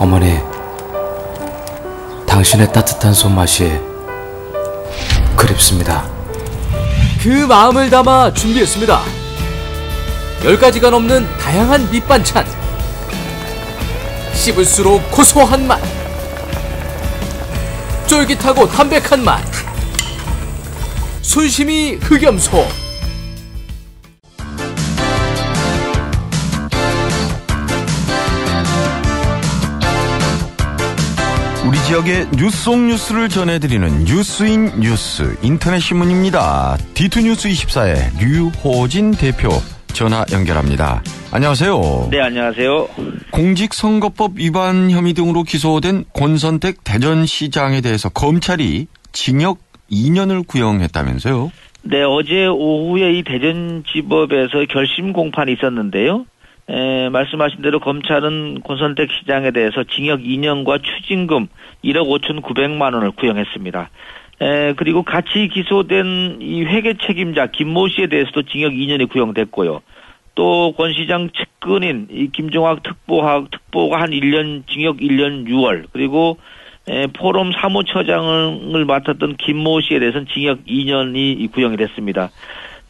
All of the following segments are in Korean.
어머니, 당신의 따뜻한 손맛이 그립습니다. 그 마음을 담아 준비했습니다. 10가지가 넘는 다양한 밑반찬. 씹을수록 고소한 맛. 쫄깃하고 담백한 맛. 순심이 흑염소. 우리 지역의 뉴스 속 뉴스를 전해드리는 뉴스인 뉴스 인터넷 신문입니다. 디투뉴스 24의 류호진 대표 전화 연결합니다. 안녕하세요. 네, 안녕하세요. 공직선거법 위반 혐의 등으로 기소된 권선택 대전시장에 대해서 검찰이 징역 2년을 구형했다면서요? 네, 어제 오후에 이 대전지법에서 결심 공판이 있었는데요. 에, 말씀하신 대로 검찰은 권선택 시장에 대해서 징역 2년과 추징금 1억 5천 9백만 원을 구형했습니다. 에, 그리고 같이 기소된 이 회계 책임자 김모 씨에 대해서도 징역 2년이 구형됐고요. 또 권 시장 측근인 이 김종학 특보학 특보가 한 1년 징역 1년 6월 그리고 에, 포럼 사무처장을 맡았던 김모 씨에 대해서는 징역 2년이 구형이 됐습니다.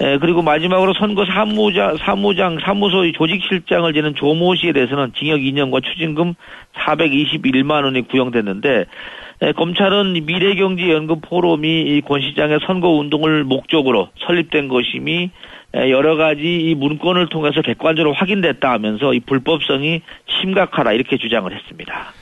에, 그리고 마지막으로 선거 사무장, 사무장, 사무소 조직실장을 지낸 조모 씨에 대해서는 징역 2년과 추징금 421만 원이 구형됐는데, 에, 검찰은 미래경제연금 포럼이 이권 시장의 선거 운동을 목적으로 설립된 것임이 에, 여러 가지 이 문건을 통해서 객관적으로 확인됐다 하면서 이 불법성이 심각하다 이렇게 주장을 했습니다.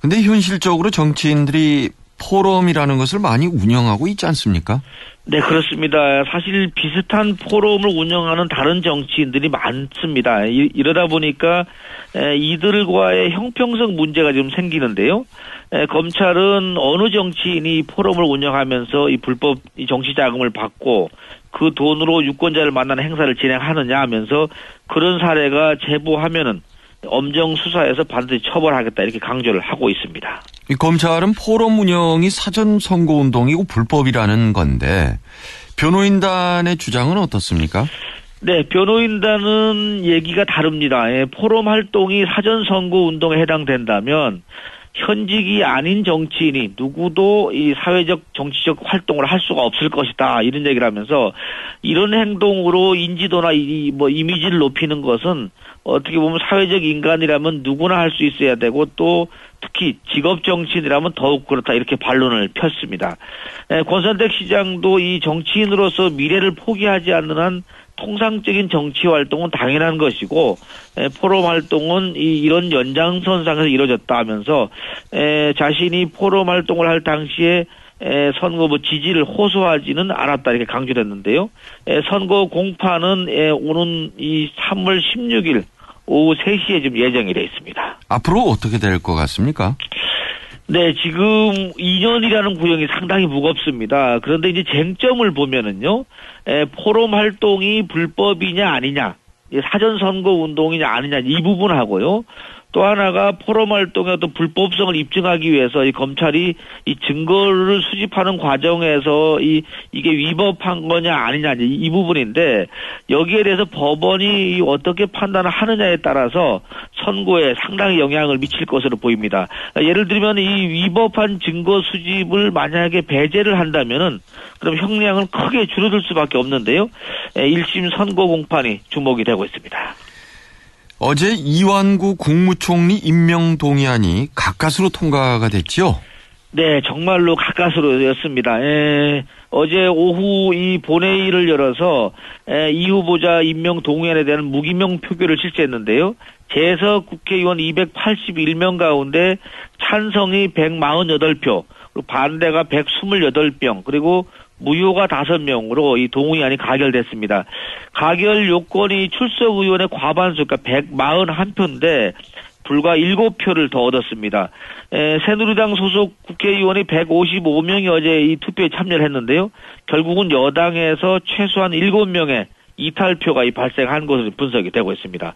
근데 현실적으로 정치인들이 포럼이라는 것을 많이 운영하고 있지 않습니까? 네, 그렇습니다. 사실 비슷한 포럼을 운영하는 다른 정치인들이 많습니다. 이, 러다 보니까 에, 이들과의 형평성 문제가 좀 생기는데요. 에, 검찰은 어느 정치인이 포럼을 운영하면서 이 불법 이 정치 자금을 받고 그 돈으로 유권자를 만나는 행사를 진행하느냐 하면서 그런 사례가 제보하면은 엄정 수사해서 반드시 처벌하겠다 이렇게 강조를 하고 있습니다. 이 검찰은 포럼 운영이 사전 선거 운동이고 불법이라는 건데 변호인단의 주장은 어떻습니까? 네, 변호인단은 얘기가 다릅니다. 예, 포럼 활동이 사전 선거 운동에 해당된다면 현직이 아닌 정치인이 누구도 이 사회적 정치적 활동을 할 수가 없을 것이다 이런 얘기를 하면서 이런 행동으로 인지도나 이 뭐 이미지를 높이는 것은 어떻게 보면 사회적 인간이라면 누구나 할 수 있어야 되고 또 특히 직업 정치인이라면 더욱 그렇다 이렇게 반론을 폈습니다. 에, 권선택 시장도 이 정치인으로서 미래를 포기하지 않는 한 통상적인 정치 활동은 당연한 것이고 에, 포럼 활동은 이, 이런 연장선상에서 이루어졌다 하면서 에, 자신이 포럼 활동을 할 당시에 에, 선거 뭐 지지를 호소하지는 않았다 이렇게 강조했는데요. 에, 선거 공판은 에, 오는 이 3월 16일 오후 3시에 지금 예정이 돼 있습니다. 앞으로 어떻게 될 것 같습니까? 네, 지금 2년이라는 구형이 상당히 무겁습니다. 그런데 이제 쟁점을 보면은요, 에, 포럼 활동이 불법이냐 아니냐, 사전 선거 운동이냐 아니냐 이 부분하고요. 또 하나가 포럼 활동의 어떤 불법성을 입증하기 위해서 이 검찰이 이 증거를 수집하는 과정에서 이 이게 위법한 거냐 아니냐 이 부분인데 여기에 대해서 법원이 어떻게 판단을 하느냐에 따라서 선고에 상당히 영향을 미칠 것으로 보입니다. 예를 들면 이 위법한 증거 수집을 만약에 배제를 한다면은 그럼 형량은 크게 줄어들 수밖에 없는데요. 1심 선고 공판이 주목이 되고 있습니다. 어제 이완구 국무총리 임명 동의안이 가까스로 통과가 됐지요? 네, 정말로 가까스로였습니다. 에, 어제 오후 이 본회의를 열어서 에, 이 후보자 임명 동의안에 대한 무기명 표결을 실시했는데요. 재석 국회의원 281명 가운데 찬성이 148표, 그리고 반대가 128명, 그리고 무효가 다섯 명으로 이 동의안이 가결됐습니다. 가결 요건이 출석 의원의 과반수, 그러니까 141표인데 불과 7표를 더 얻었습니다. 에, 새누리당 소속 국회의원이 155명이 어제 이 투표에 참여를 했는데요. 결국은 여당에서 최소한 7명의 이탈표가 이 발생한 것으로 분석이 되고 있습니다.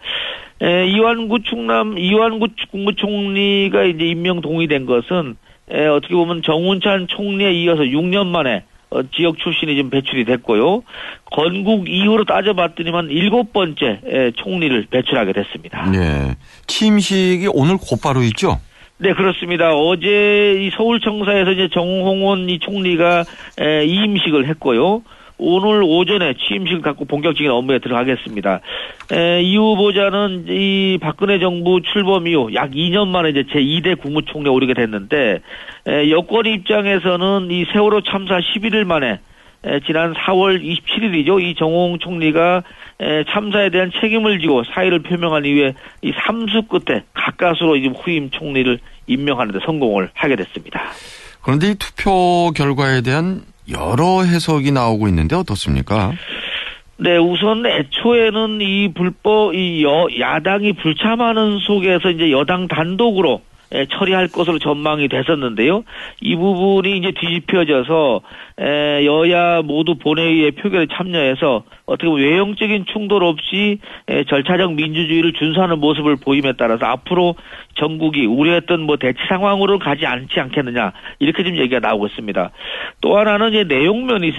에, 이완구 충남 이완구 국무총리가 이제 임명 동의된 것은 에, 어떻게 보면 정운찬 총리에 이어서 6년 만에 어, 지역 출신이 지금 배출이 됐고요. 건국 이후로 따져봤더니만 일곱 번째 총리를 배출하게 됐습니다. 네. 취임식이 오늘 곧바로 있죠? 네, 그렇습니다. 어제 이 서울청사에서 이제 정홍원 이 총리가 에, 이임식을 했고요. 오늘 오전에 취임식을 갖고 본격적인 업무에 들어가겠습니다. 에, 이 후보자는 이 박근혜 정부 출범 이후 약 2년 만에 이제 제2대 국무총리에 오르게 됐는데 에, 여권 입장에서는 이 세월호 참사 11일 만에 에, 지난 4월 27일이죠. 이 정홍 총리가 에, 참사에 대한 책임을 지고 사의를 표명한 이후에 이 삼수 끝에 가까스로 이제 후임 총리를 임명하는 데 성공을 하게 됐습니다. 그런데 이 투표 결과에 대한 여러 해석이 나오고 있는데 어떻습니까? 네, 우선 애초에는 이 불법 이 여, 야당이 불참하는 속에서 이제 여당 단독으로 에, 처리할 것으로 전망이 됐었는데요. 이 부분이 이제 뒤집혀져서 에, 여야 모두 본회의에 표결에 참여해서 어떻게 보면 외형적인 충돌 없이 에, 절차적 민주주의를 준수하는 모습을 보임에 따라서 앞으로 전국이 우려했던 뭐 대치 상황으로 가지 않지 않겠느냐 이렇게 지금 얘기가 나오고 있습니다. 또 하나는 이제 내용면이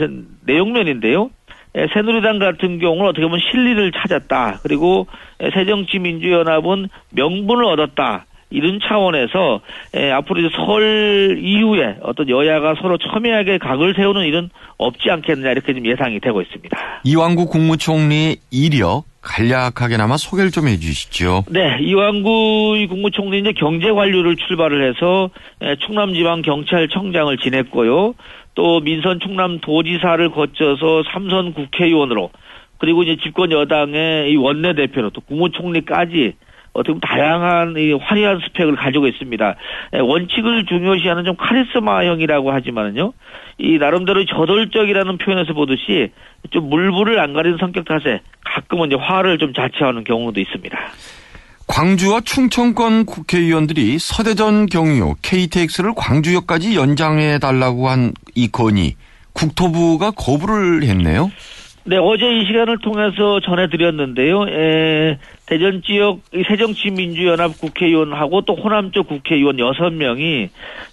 내용면인데요. 에, 새누리당 같은 경우는 어떻게 보면 실리를 찾았다. 그리고 에, 새정치민주연합은 명분을 얻었다. 이런 차원에서 에, 앞으로 이제 설 이후에 어떤 여야가 서로 첨예하게 각을 세우는 일은 없지 않겠느냐 이렇게 지금 예상이 되고 있습니다. 이왕구 국무총리 이력 간략하게나마 소개를 좀 해주시죠. 네, 이왕구 국무총리 이제 경제 관료를 출발을 해서 에, 충남지방 경찰청장을 지냈고요. 또 민선 충남 도지사를 거쳐서 삼선 국회의원으로 그리고 이제 집권 여당의 이 원내 대표로 또 국무총리까지 어떻게 보면 다양한 이 화려한 스펙을 가지고 있습니다. 에, 원칙을 중요시하는 좀 카리스마형이라고 하지만은요, 이 나름대로 저돌적이라는 표현에서 보듯이 좀 물불을 안 가리는 성격 탓에 가끔은 이제 화를 좀 자처하는 경우도 있습니다. 광주와 충청권 국회의원들이 서대전 경유 KTX를 광주역까지 연장해 달라고 한 이 건의 국토부가 거부를 했네요. 네, 어제 이 시간을 통해서 전해드렸는데요. 에, 대전 지역 새정치민주연합 국회의원하고 또 호남 쪽 국회의원 6명이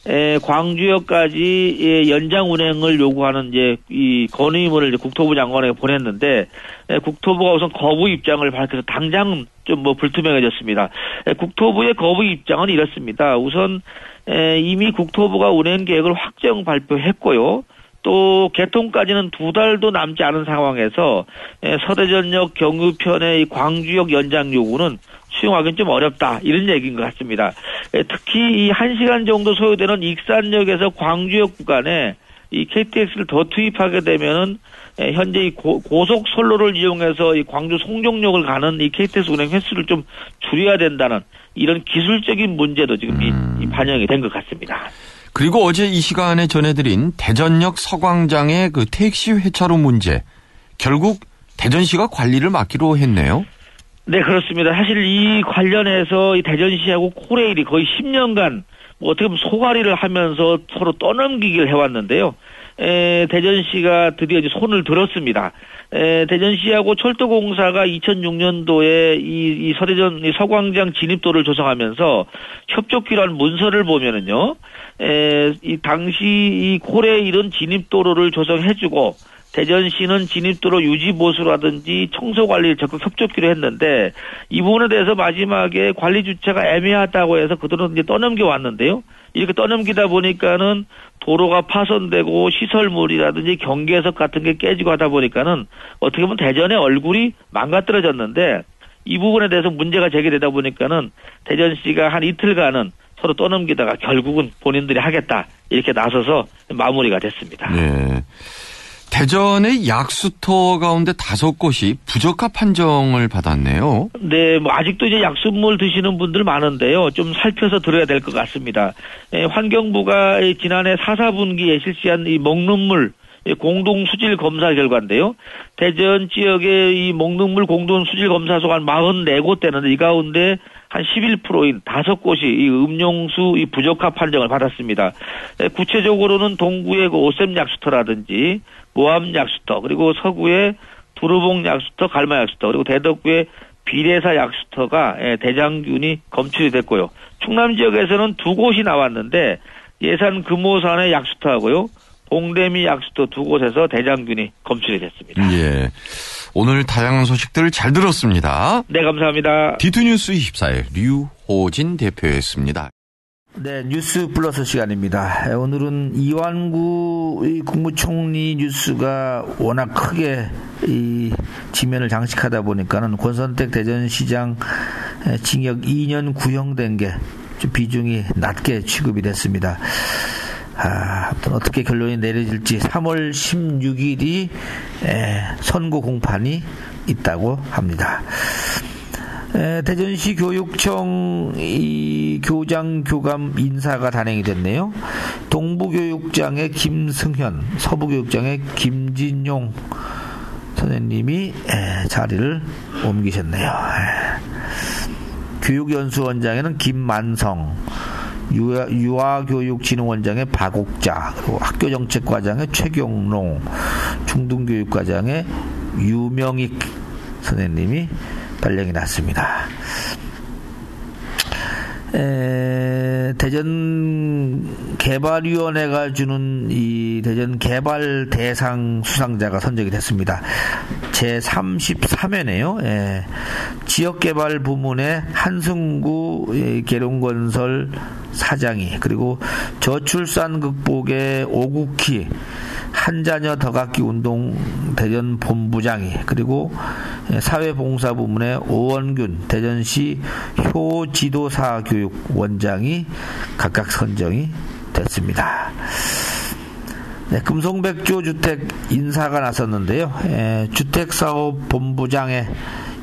에, 광주역까지 예, 연장 운행을 요구하는 이제 이 건의문을 이제 국토부 장관에게 보냈는데 에, 국토부가 우선 거부 입장을 밝혀서 당장 좀 뭐 불투명해졌습니다. 에, 국토부의 거부 입장은 이렇습니다. 우선 에, 이미 국토부가 운행 계획을 확정 발표했고요. 또 개통까지는 두 달도 남지 않은 상황에서 서대전역 경유편의 광주역 연장 요구는 수용하기는 좀 어렵다 이런 얘기인 것 같습니다. 특히 이 1시간 정도 소요되는 익산역에서 광주역 구간에 이 KTX를 더 투입하게 되면은 현재 이 고, 속 선로를 이용해서 이 광주 송정역을 가는 이 KTX 운행 횟수를 좀 줄여야 된다는 이런 기술적인 문제도 지금 음. 이, 이 반영이 된 것 같습니다. 그리고 어제 이 시간에 전해드린 대전역 서광장의 그 택시 회차로 문제 결국 대전시가 관리를 맡기로 했네요. 네 그렇습니다. 사실 이 관련해서 이 대전시하고 코레일이 거의 10년간 뭐 어떻게 보면 소가리를 하면서 서로 떠넘기기를 해왔는데요. 에, 대전시가 드디어 이제 손을 들었습니다. 에, 대전시하고 철도공사가 2006년도에 이, 이 서대전 이 서광장 진입도를 조성하면서 협조기란 문서를 보면은요, 에, 이 당시 이 고래 이런 진입도로를 조성해주고 대전시는 진입도로 유지 보수라든지 청소 관리를 적극 협조키로 했는데 이 부분에 대해서 마지막에 관리 주체가 애매하다고 해서 그들은 이제 떠넘겨 왔는데요. 이렇게 떠넘기다 보니까는 도로가 파손되고 시설물이라든지 경계석 같은 게 깨지고 하다 보니까는 어떻게 보면 대전의 얼굴이 망가뜨려졌는데 이 부분에 대해서 문제가 제기되다 보니까는 대전시가 한 이틀간은 서로 떠넘기다가 결국은 본인들이 하겠다 이렇게 나서서 마무리가 됐습니다. 네. 대전의 약수터 가운데 다섯 곳이 부적합 판정을 받았네요. 네, 뭐 아직도 이제 약수물 드시는 분들 많은데요. 좀 살펴서 들어야 될 것 같습니다. 예, 환경부가 지난해 4, 4분기에 실시한 이 먹는 물 공동 수질 검사 결과인데요. 대전 지역의 이 먹는 물 공동 수질 검사소가 한 44곳 되는데 이 가운데 한 11%인 다섯 곳이 이 음용수 이 부적합 판정을 받았습니다. 구체적으로는 동구의 그 오셈 약수터라든지 모함 약수터 그리고 서구의 두루봉 약수터, 갈마 약수터 그리고 대덕구의 비례사 약수터가 대장균이 검출이 됐고요. 충남 지역에서는 두 곳이 나왔는데 예산 금호산의 약수터하고요. 봉대미 약수터 두 곳에서 대장균이 검출이 됐습니다. 예. 오늘 다양한 소식들 잘 들었습니다. 네, 감사합니다. 디투뉴스 24일 류호진 대표였습니다. 네, 뉴스 플러스 시간입니다. 오늘은 이완구 국무총리 뉴스가 워낙 크게 이 지면을 장식하다 보니까는 권선택 대전시장 징역 2년 구형된 게좀 비중이 낮게 취급이 됐습니다. 아, 아무튼 어떻게 결론이 내려질지 3월 16일이 선고 공판이 있다고 합니다. 에, 대전시 교육청 이 교장 교감 인사가 단행이 됐네요. 동부교육장의 김승현, 서부교육장의 김진용 선생님이 에, 자리를 옮기셨네요. 에. 교육연수원장에는 김만성, 유아, 유아 교육진흥원장의 박옥자, 그리고 학교정책과장의 최경롱, 중등교육과장의 유명익 선생님이 발령이 났습니다. 에, 대전 개발위원회가 주는 이 대전 개발 대상 수상자가 선정이 됐습니다. 제 33회네요. 예. 지역개발 부문의 한승구 예, 계룡건설 사장이 그리고 저출산 극복의 오국희 한자녀 더갖기 운동 대전 본부장이 그리고 사회봉사 부문의 오원균 대전시 효지도사 교육 원장이 각각 선정이 됐습니다. 네, 금송백조 주택 인사가 나섰는데요. 에, 주택사업 본부장의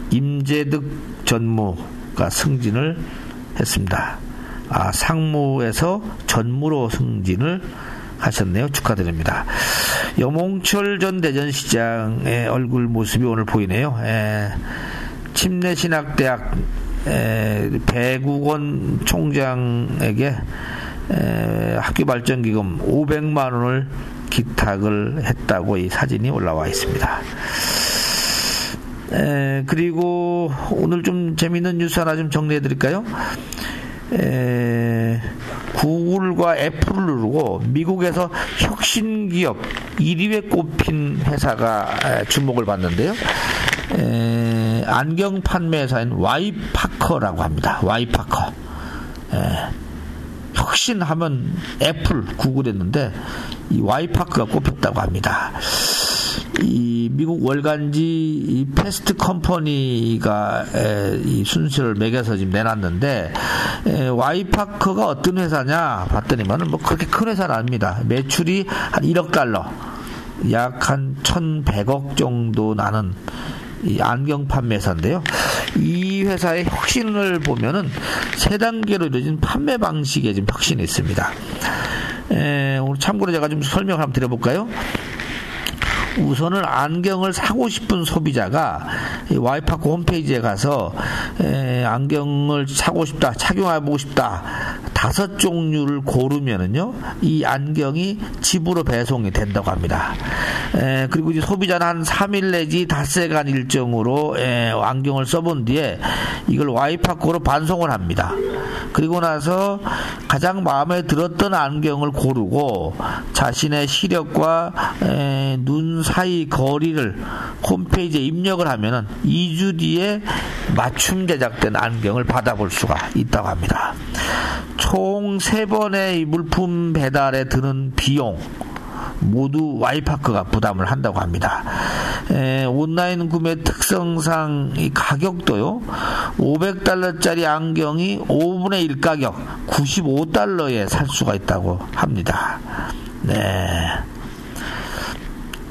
임재득 전무가 승진을 했습니다. 아, 상무에서 전무로 승진을 하셨네요. 축하드립니다. 여몽철 전 대전시장의 얼굴 모습이 오늘 보이네요. 에, 침례신학대학 에, 배국원 총장에게 에, 학교 발전 기금 500만 원을 기탁을 했다고 이 사진이 올라와 있습니다. 에, 그리고 오늘 좀 재밌는 뉴스 하나 좀 정리해 드릴까요? 에, 구글과 애플을 누르고 미국에서 혁신 기업 1위에 꼽힌 회사가 주목을 받는데요. 에, 안경 판매사인 와이파커라고 합니다. 와이파커. 에, 혁신하면 애플, 구글 했는데 이 와이파크가 꼽혔다고 합니다. 이 미국 월간지 이 패스트 컴퍼니가 에, 이 순서를 매겨서 지금 내놨는데 에, 와이파크가 어떤 회사냐 봤더니만은 뭐 그렇게 큰 회사는 아닙니다. 매출이 한 1억 달러, 약 한 1,100억 정도 나는 이 안경 판매사인데요. 이 회사의 혁신을 보면은 세 단계로 이루어진 판매 방식에 좀 혁신이 있습니다. 에, 오늘 참고로 제가 좀 설명 한번 드려볼까요? 우선은 안경을 사고 싶은 소비자가 와이파크 홈페이지에 가서 에, 안경을 사고 싶다, 착용해보고 싶다, 다섯 종류를 고르면은요, 이 안경이 집으로 배송이 된다고 합니다. 에, 그리고 이제 소비자는 한 3일 내지 닷새간 일정으로 에, 안경을 써본 뒤에 이걸 와이파크로 반송을 합니다. 그리고 나서 가장 마음에 들었던 안경을 고르고 자신의 시력과 에, 눈 사이 거리를 홈페이지에 입력을 하면은 2주 뒤에 맞춤 제작된 안경을 받아볼 수가 있다고 합니다. 총 3번의 물품 배달에 드는 비용 모두 와이파크가 부담을 한다고 합니다. 에, 온라인 구매 특성상 이 가격도요, 500달러짜리 안경이 5분의 1 가격 95달러에 살 수가 있다고 합니다. 네.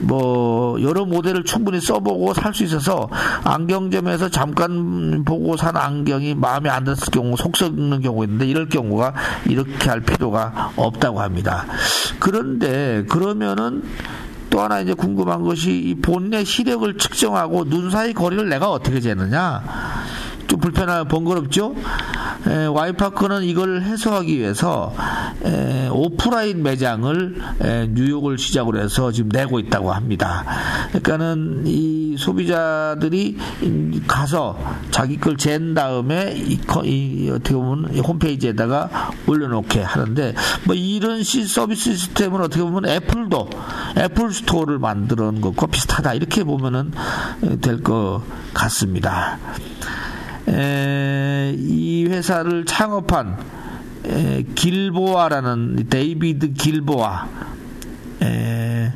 뭐 여러 모델을 충분히 써보고 살 수 있어서 안경점에서 잠깐 보고 산 안경이 마음에 안 들었을 경우 속 썩는 경우가 있는데 이럴 경우가 이렇게 할 필요가 없다고 합니다. 그런데 그러면은 또 하나 이제 궁금한 것이 이 본내 시력을 측정하고 눈 사이 거리를 내가 어떻게 재느냐? 좀 불편하고 번거롭죠? 에, 와이파크는 이걸 해소하기 위해서 에, 오프라인 매장을 에, 뉴욕을 시작으로 해서 지금 내고 있다고 합니다. 그러니까는 이 소비자들이 가서 자기 걸 잰 다음에 이, 이, 어떻게 보면 홈페이지에다가 올려놓게 하는데 뭐 이런 시, 서비스 시스템은 어떻게 보면 애플도 애플 스토어를 놓은 것과 비슷하다 이렇게 보면은 될 것 같습니다. 에, 이 회사를 창업한 에, 길보아라는 데이비드 길보아 에,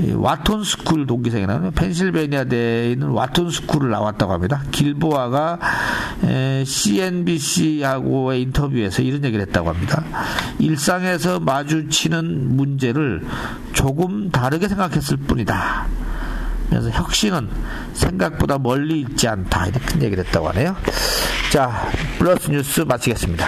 이 와톤 스쿨 동기생이라는 펜실베니아 대에 있는 와톤 스쿨을 나왔다고 합니다. 길보아가 에, CNBC하고의 인터뷰에서 이런 얘기를 했다고 합니다. 일상에서 마주치는 문제를 조금 다르게 생각했을 뿐이다. 그래서 혁신은 생각보다 멀리 있지 않다. 이렇게 얘기를 했다고 하네요. 자, 플러스 뉴스 마치겠습니다.